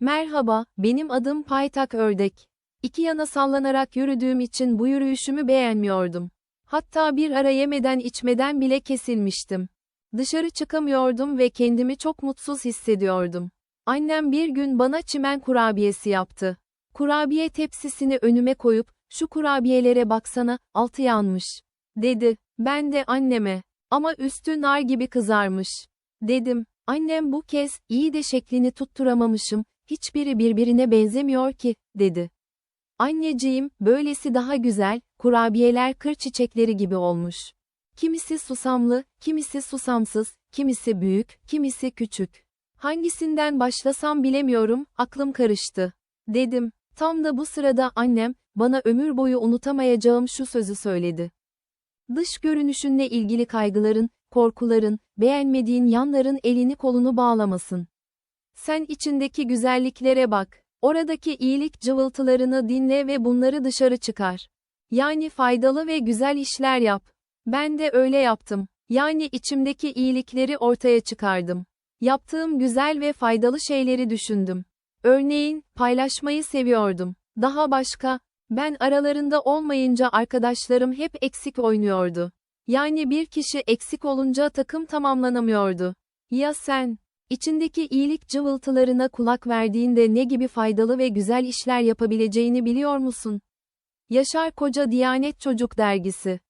Merhaba, benim adım Paytak Ördek. İki yana sallanarak yürüdüğüm için bu yürüyüşümü beğenmiyordum. Hatta bir ara yemeden içmeden bile kesilmiştim. Dışarı çıkamıyordum ve kendimi çok mutsuz hissediyordum. Annem bir gün bana çimen kurabiyesi yaptı. Kurabiye tepsisini önüme koyup, şu kurabiyelere baksana, altı yanmış. Dedi. Ben de anneme. Ama üstü nar gibi kızarmış. Dedim. Annem bu kez, iyi de şeklini tutturamamışım, hiçbiri birbirine benzemiyor ki, dedi. Anneciğim, böylesi daha güzel, kurabiyeler kır çiçekleri gibi olmuş. Kimisi susamlı, kimisi susamsız, kimisi büyük, kimisi küçük. Hangisinden başlasam bilemiyorum, aklım karıştı. Dedim. Tam da bu sırada annem, bana ömür boyu unutamayacağım şu sözü söyledi. Dış görünüşünle ilgili kaygıların, korkuların, beğenmediğin yanların elini kolunu bağlamasın. Sen içindeki güzelliklere bak. Oradaki iyilik cıvıltılarını dinle ve bunları dışarı çıkar. Yani faydalı ve güzel işler yap. Ben de öyle yaptım. Yani içimdeki iyilikleri ortaya çıkardım. Yaptığım güzel ve faydalı şeyleri düşündüm. Örneğin, paylaşmayı seviyordum. Daha başka, ben aralarında olmayınca arkadaşlarım hep eksik oynuyordu. Yani bir kişi eksik olunca takım tamamlanamıyordu. Ya sen? İçindeki iyilik cıvıltılarına kulak verdiğinde ne gibi faydalı ve güzel işler yapabileceğini biliyor musun? Yaşar Koca Diyanet Çocuk Dergisi